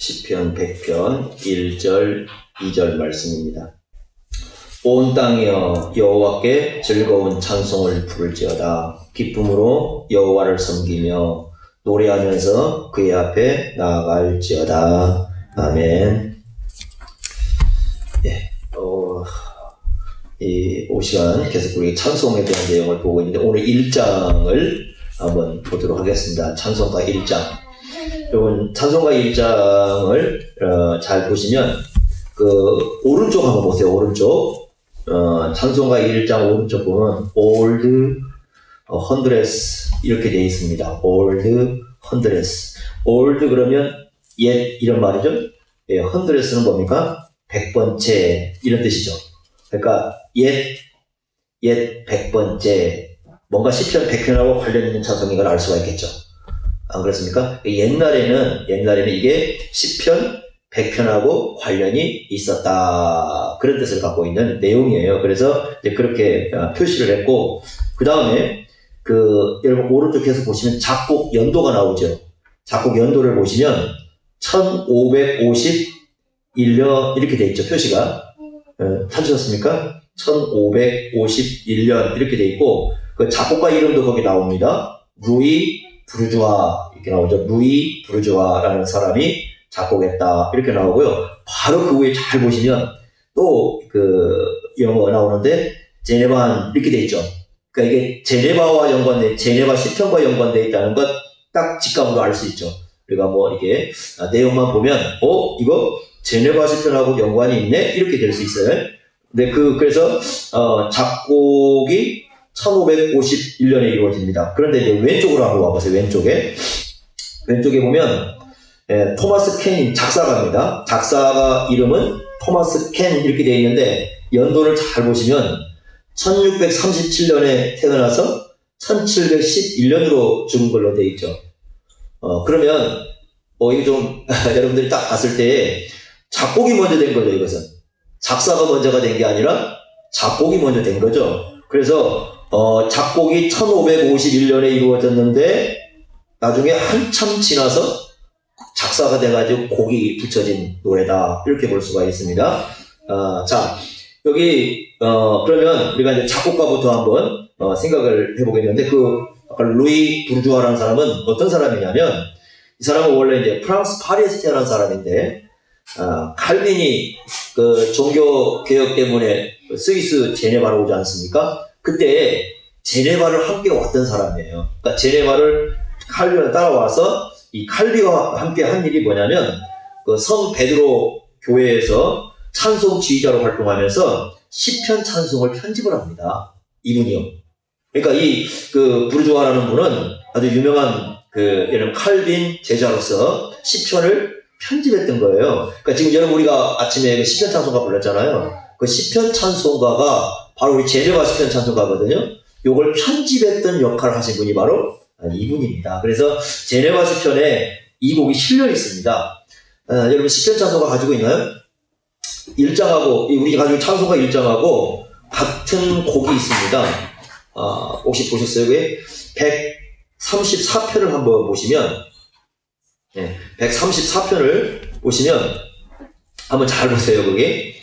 시편 100편 1절 2절 말씀입니다. 온 땅이여 여호와께 즐거운 찬송을 부를지어다 기쁨으로 여호와를 섬기며 노래하면서 그의 앞에 나아갈지어다 아멘. 예, 어, 이, 오 시간 계속 우리 찬송에 대한 내용을 보고 있는데 오늘 1장을 한번 보도록 하겠습니다. 찬송가 1장. 여러분 찬송가 1장을 어, 잘 보시면 그 오른쪽 한번 보세요. 오른쪽 어, 찬송가 1장 오른쪽 보면 old hundreds 이렇게 되어 있습니다. old hundreds. old 그러면 옛 이런 말이죠. 예, hundreds는 뭡니까? 백번째 이런 뜻이죠. 그러니까 옛, 옛 백번째 뭔가 시편 100편하고 관련 있는 찬송인 걸 알 수가 있겠죠. 안 그렇습니까? 옛날에는 옛날에는 이게 시편 100편하고 관련이 있었다 그런 뜻을 갖고 있는 내용이에요. 그래서 이제 그렇게 어, 표시를 했고 그 다음에 그 여러분 오른쪽 계속 보시면 작곡 연도가 나오죠. 작곡 연도를 보시면 1551년 이렇게 돼 있죠. 표시가 어, 찾으셨습니까? 1551년 이렇게 돼 있고 그 작곡가 이름도 거기 나옵니다. 루이 부르주아 이렇게 나오죠. 루이 부르주아라는 사람이 작곡했다 이렇게 나오고요. 바로 그 위에 잘 보시면 또 그 영어 나오는데 제네반 이렇게 돼 있죠. 그러니까 이게 제네바와 연관돼 제네바 시편과 연관돼 있다는 것 딱 직감으로 알 수 있죠. 우리가 뭐 이게 아, 내용만 보면 어 이거 제네바 시편하고 연관이 있네 이렇게 될 수 있어요. 근데 그 그래서 어, 작곡이 1551년에 이루어집니다. 그런데 이제 왼쪽으로 한번 와보세요. 왼쪽에 왼쪽에 보면 예, 토마스 켄 작사가입니다. 작사가 이름은 토마스 켄 이렇게 되어 있는데 연도를 잘 보시면 1637년에 태어나서 1711년으로 죽은 걸로 되어 있죠. 어, 그러면 어, 이거 좀 여러분들이 딱 봤을 때 작곡이 먼저 된 거죠. 이것은 작사가 먼저가 된 게 아니라 작곡이 먼저 된 거죠. 그래서 어, 작곡이 1551년에 이루어졌는데 나중에 한참 지나서 작사가 돼가지고 곡이 붙여진 노래다 이렇게 볼 수가 있습니다. 어, 자 여기 어, 그러면 우리가 이제 작곡가부터 한번 어, 생각을 해보겠는데 그 아까 루이 부르주아라는 사람은 어떤 사람이냐면 이 사람은 원래 이제 프랑스 파리에서 태어난 사람인데 아, 칼빈이 그 종교 개혁 때문에 스위스 제네바로 오지 않습니까? 그때 제네바를 함께 왔던 사람이에요. 그러니까 제네바를 칼빈을 따라와서 이 칼비와 함께 한 일이 뭐냐면 그 성 베드로 교회에서 찬송 지휘자로 활동하면서 시편 찬송을 편집을 합니다. 이분이요. 그러니까 이 그 부르주아라는 분은 아주 유명한 그 이런 칼빈 제자로서 시편을 편집했던 거예요. 그러니까 지금 여러분 우리가 아침에 그 시편 찬송가 불렀잖아요. 그 시편 찬송가가 바로 우리 제네바 시편 찬송가거든요. 요걸 편집했던 역할을 하신 분이 바로 이분입니다. 그래서 제네바 시편에 이 곡이 실려 있습니다. 어, 여러분 시편 찬송가 가지고 있나요? 1장하고 우리 가지고 찬송가 1장하고 같은 곡이 있습니다. 아, 혹시 보셨어요? 그게 134편을 한번 보시면 네, 134편을 보시면 한번 잘 보세요. 거기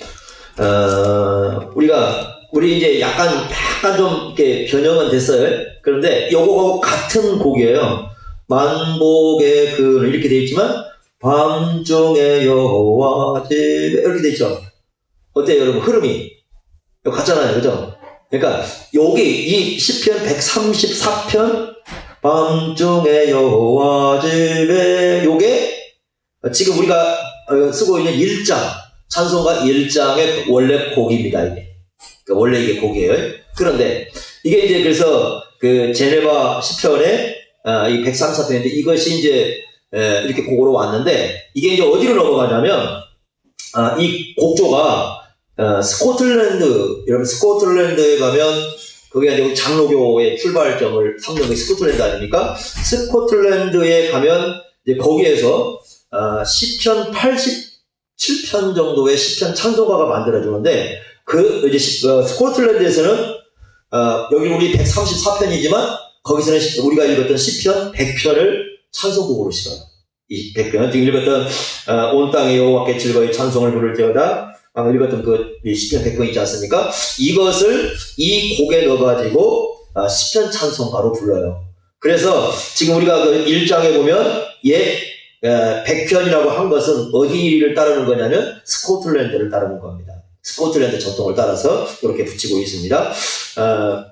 어, 우리가 우리 이제 약간 약간 좀 이렇게 변형은 됐어요. 그런데 요거하고 같은 곡이에요. 만복의 그 이렇게 돼 있지만 밤중에 여호와 집에 이렇게 돼 있죠. 어때요, 여러분? 흐름이 이거 같잖아요, 그죠? 그러니까 여기 이 시편 134편 밤중에 여호와 집에 요게 지금 우리가 어, 쓰고 있는 1장 찬송가 1장의 원래 곡입니다, 이게. 그러니까 원래 이게 곡이에요. 그런데 이게 이제 그래서 그 제네바 시편의 아, 이 134편인데 이것이 이제 에, 이렇게 곡으로 왔는데 이게 이제 어디로 넘어가냐면 아, 이 곡조가 어, 스코틀랜드 여러분 스코틀랜드에 가면 거기가 이제 장로교의 출발점을 삼는 게 스코틀랜드 아닙니까? 스코틀랜드에 가면 이제 거기에서 아, 시편 87편 정도의 시편 찬송가가 만들어지는데 그 이제 시- 어, 스코틀랜드에서는 어, 여기 우리 134편이지만 거기서는 시- 우리가 읽었던 시편 100편을 찬송곡으로 실어요. 이 백편 지금 읽었던 어, 온 땅에 여호와께 즐거이 찬송을 부를지어다 방금 읽었던 그 시편 백편 있지 않습니까? 이것을 이 곡에 넣어가지고 어, 시편 찬송가로 불러요. 그래서 지금 우리가 그 1장에 보면 옛 어, 백편이라고 한 것은 어디를 따르는 거냐면 스코틀랜드를 따르는 겁니다. 스코틀랜드 전통을 따라서 이렇게 붙이고 있습니다. 어,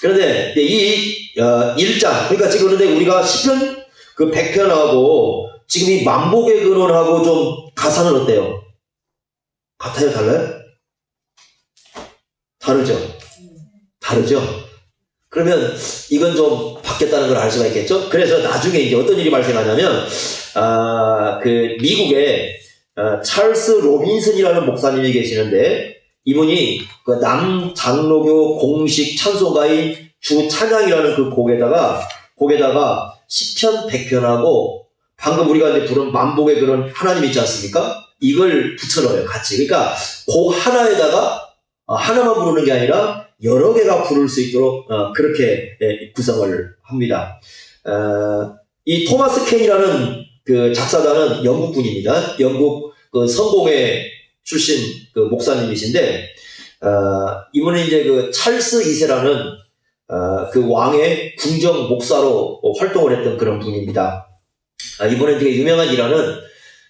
그런데 이 어, 1장 그러니까 지금 그런데 우리가 시편 그 100편하고 지금 이 만복의 근원하고 좀 가사는 어때요? 같아요? 달라요? 다르죠? 다르죠? 그러면 이건 좀 바뀌었다는 걸 알 수가 있겠죠? 그래서 나중에 이제 어떤 일이 발생하냐면, 아, 그, 미국에, 아, 찰스 로빈슨이라는 목사님이 계시는데, 이분이 그 남장로교 공식 찬송가인 주 찬양이라는 그 곡에다가, 곡에다가 10편 100편하고, 방금 우리가 이제 부른 만복의 그런 하나님 있지 않습니까? 이걸 붙여넣어요, 같이. 그러니까, 곡 하나에다가, 어, 하나만 부르는 게 아니라, 여러 개가 부를 수 있도록 어, 그렇게 예, 구성을 합니다. 어, 이 토마스 켄이라는 그 작사가는 영국 분입니다. 영국 그 성공회 출신 그 목사님이신데 어, 이분은 이제 그 찰스 2세라는 어, 그 왕의 궁정 목사로 활동을 했던 그런 분입니다. 아, 이분은 되게 유명한 일화는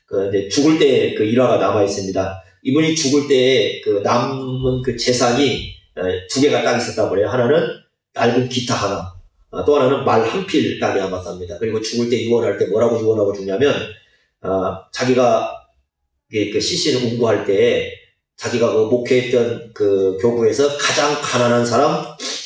그 이제 죽을 때 그 일화가 남아 있습니다. 이분이 죽을 때 그 남은 그 재산이 어, 두 개가 딱 있었다고 그래요. 하나는 낡은 기타 하나, 어, 또 하나는 말 한 필 딱이 남았답니다. 그리고 죽을 때 유언할 때 뭐라고 유언하고 죽냐면, 어, 자기가 그 CC를 운구할 때 자기가 그 목회했던 그 교구에서 가장 가난한 사람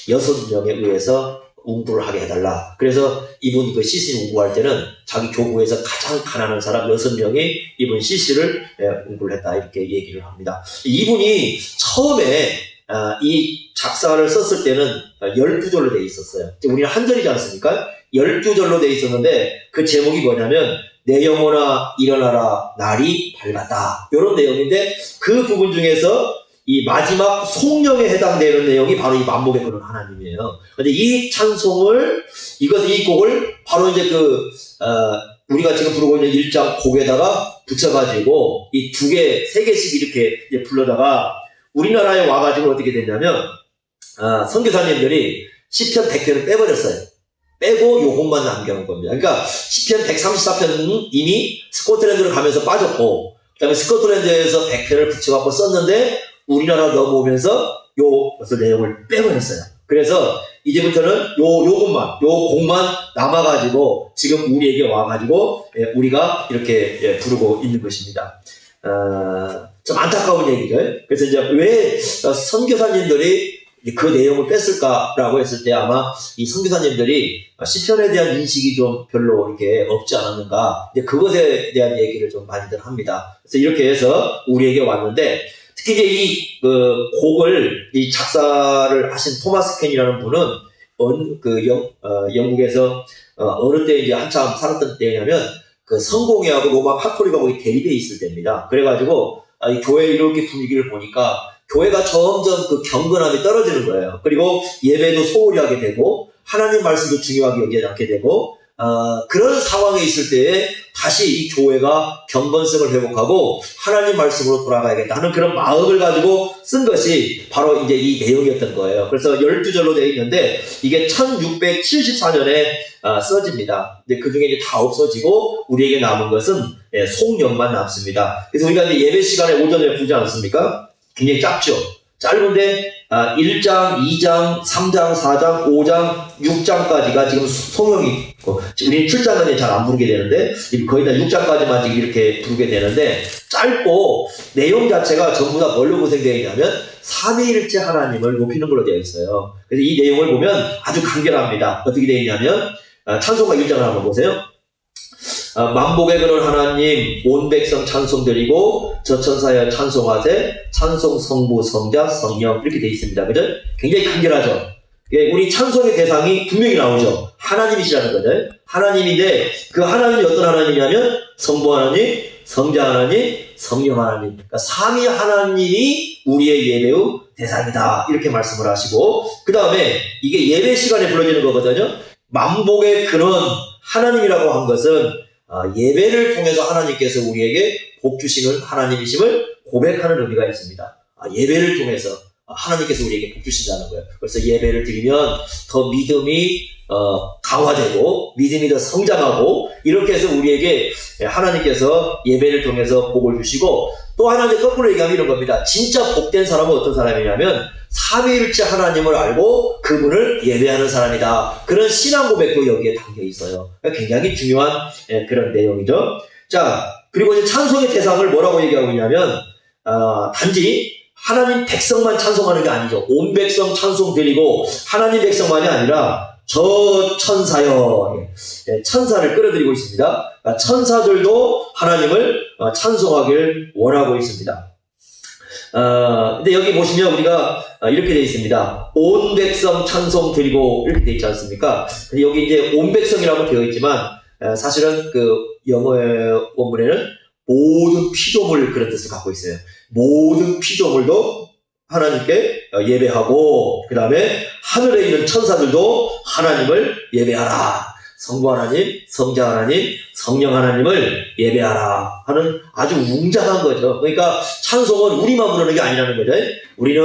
여섯 명에 의해서 운구를 하게 해달라. 그래서 이분 그 CC 운구할 때는 자기 교구에서 가장 가난한 사람 여섯 명이 이분 CC를 운구를 했다. 이렇게 얘기를 합니다. 이분이 처음에 아, 이 작사를 썼을 때는 12절로 돼 있었어요. 우리는 한 절이지 않습니까? 12절로 돼 있었는데 그 제목이 뭐냐면 내 영혼아 일어나라 날이 밝았다. 이런 내용인데 그 부분 중에서 이 마지막 송령에 해당되는 내용이 바로 이 만복의 그런 하나님이에요. 근데 이 찬송을 이것 이 곡을 바로 이제 그 어, 우리가 지금 부르고 있는 1장 곡에다가 붙여가지고 이 두 개, 세 개씩 이렇게 이제 불러다가 우리나라에 와가지고 어떻게 됐냐면 아, 선교사님들이 10편 100편을 빼버렸어요. 빼고 요것만 남겨놓은 겁니다. 그러니까 10편 134편은 이미 스코틀랜드를 가면서 빠졌고 그다음에 스코틀랜드에서 100편을 붙여갖고 썼는데 우리나라 넘어오면서 요 것을 내용을 빼버렸어요. 그래서 이제부터는 요 요것만 요 곡만 남아가지고 지금 우리에게 와가지고 예, 우리가 이렇게 예, 부르고 있는 것입니다. 어, 좀 안타까운 얘기죠. 그래서 이제 왜 선교사님들이 그 내용을 뺐을까라고 했을 때 아마 이 선교사님들이 시편에 대한 인식이 좀 별로 이렇게 없지 않았는가. 이제 그것에 대한 얘기를 좀 많이들 합니다. 그래서 이렇게 해서 우리에게 왔는데 특히 이제 이 그 곡을 이 작사를 하신 토마스 켄이라는 분은 언, 그 영, 어, 영국에서 어, 어느 때 이제 한참 살았던 때냐면 그 성공회하고 로마 카톨릭하고 대립해 있을 때입니다. 그래가지고 아, 이 교회 이렇게 분위기를 보니까 교회가 점점 그 경건함이 떨어지는 거예요. 그리고 예배도 소홀히 하게 되고 하나님 말씀도 중요하게 여기지 않게 되고 어, 그런 상황에 있을 때에 다시 이 교회가 경건성을 회복하고 하나님 말씀으로 돌아가야겠다 하는 그런 마음을 가지고 쓴 것이 바로 이제 이 내용이었던 거예요. 그래서 12절로 되어 있는데 이게 1674년에 어, 써집니다. 근데 그 중에 이제 다 없어지고 우리에게 남은 것은 예, 송년만 남습니다. 그래서 우리가 이제 예배 시간에 오전에 부르지 않습니까? 굉장히 짧죠. 짧은데 아, 1장, 2장, 3장, 4장, 5장, 6장까지가 지금 송영이 있고 우리 7장은 잘 안 부르게 되는데 거의 다 6장까지만 지금 이렇게 부르게 되는데 짧고 내용 자체가 전부 다 뭘로 구성되어 있냐면 삼위일체 하나님을 높이는 걸로 되어 있어요. 그래서 이 내용을 보면 아주 간결합니다. 어떻게 되어 있냐면 아, 찬송가 1장을 한번 보세요. 아, 만복의 근원 하나님 온 백성 찬송 드리고 저 천사여 찬송하세 찬송 성부 성자 성령 이렇게 되어 있습니다. 그죠? 굉장히 간결하죠. 예, 우리 찬송의 대상이 분명히 나오죠. 하나님이시라는 거죠. 하나님인데 그 하나님이 어떤 하나님이냐면 성부 하나님, 성자 하나님, 성령 하나님. 그러니까 삼위 하나님이 우리의 예배의 대상이다. 이렇게 말씀을 하시고 그 다음에 이게 예배 시간에 불러지는 거거든요. 만복의 근원 하나님이라고 한 것은 아, 예배를 통해서 하나님께서 우리에게 복 주시는 하나님이심을 고백하는 의미가 있습니다. 아, 예배를 통해서 하나님께서 우리에게 복 주신다는 거예요. 그래서 예배를 드리면 더 믿음이 어, 강화되고 믿음이 더 성장하고 이렇게 해서 우리에게 하나님께서 예배를 통해서 복을 주시고 또 하나 이제 거꾸로 얘기하면 이런 겁니다. 진짜 복된 사람은 어떤 사람이냐면 삼위일체 하나님을 알고 그분을 예배하는 사람이다. 그런 신앙 고백도 여기에 담겨 있어요. 그러니까 굉장히 중요한 예, 그런 내용이죠. 자 그리고 이제 찬송의 대상을 뭐라고 얘기하고 있냐면 아, 단지 하나님 백성만 찬송하는 게 아니죠. 온 백성 찬송 드리고 하나님 백성만이 아니라 저 천사여 예, 천사를 끌어들이고 있습니다. 그러니까 천사들도 하나님을 어, 찬송하길 원하고 있습니다. 어, 근데 여기 보시면 우리가 어, 이렇게 되어 있습니다. 온 백성 찬송 드리고 이렇게 되어 있지 않습니까? 근데 여기 이제 온 백성이라고 되어 있지만 어, 사실은 그 영어의 원문에는 모든 피조물 그런 뜻을 갖고 있어요. 모든 피조물도 하나님께 어, 예배하고 그 다음에 하늘에 있는 천사들도 하나님을 예배하라. 성부 하나님, 성자 하나님, 성령 하나님을 예배하라 하는 아주 웅장한 거죠. 그러니까 찬송은 우리만 부르는 게 아니라는 거죠. 우리는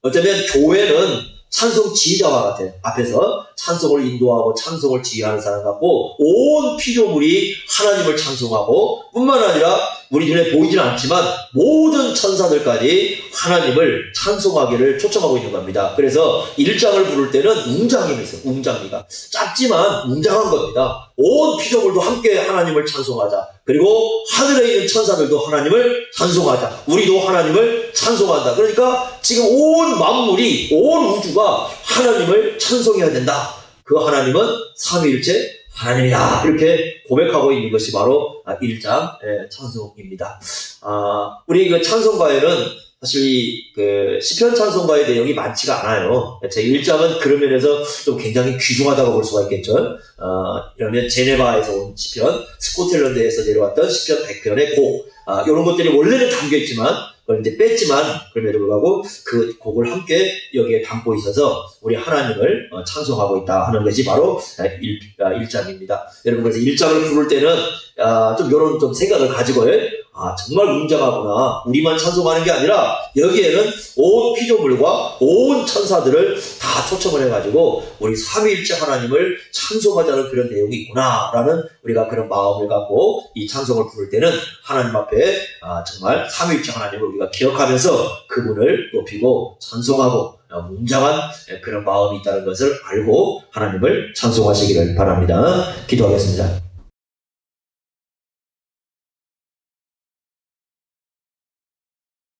어쩌면 교회는 찬송 지휘자와 같아요. 앞에서 찬송을 인도하고 찬송을 지휘하는 사람 같고 온 피조물이 하나님을 찬송하고 뿐만 아니라 우리 눈에 보이지는 않지만 모든 천사들까지 하나님을 찬송하기를 초청하고 있는 겁니다. 그래서 일장을 부를 때는 웅장임이 있어요. 웅장미가. 짧지만 웅장한 겁니다. 온 피조물도 함께 하나님을 찬송하자. 그리고 하늘에 있는 천사들도 하나님을 찬송하자. 우리도 하나님을 찬송한다. 그러니까 지금 온 만물이, 온 우주가 하나님을 찬송해야 된다. 그 하나님은 삼위일체 하나님이다. 이렇게 고백하고 있는 것이 바로 1장 찬송입니다. 아, 우리 그 찬송가에는 사실 이그 시편 찬송가의 내용이 많지가 않아요. 제 1장은 그런 면에서 좀 굉장히 귀중하다고 볼 수가 있겠죠. 어, 이러면 제네바에서 온 시편, 스코틀랜드에서 내려왔던 시편 100편의 곡, 아, 이런 것들이 원래는 담겨 있지만 그걸 이제 뺐지만 그럼에도 불구하고 그 곡을 함께 여기에 담고 있어서 우리 하나님을 어, 찬송하고 있다 하는 것이 바로 1, 일장입니다. 여러분 그래서 1장을 부를 때는 아, 좀 이런 좀 생각을 가지고 아 정말 웅장하구나. 우리만 찬송하는 게 아니라 여기에는 온 피조물과 온 천사들을 다 초청을 해가지고 우리 삼위일체 하나님을 찬송하자 는 그런 내용이 있구나라는 우리가 그런 마음을 갖고 이 찬송을 부를 때는 하나님 앞에 아, 정말 삼위일체 하나님을 우리가 기억하면서 그분을 높이고 찬송하고 어, 웅장한 그런 마음이 있다는 것을 알고 하나님을 찬송하시기를 바랍니다. 기도하겠습니다.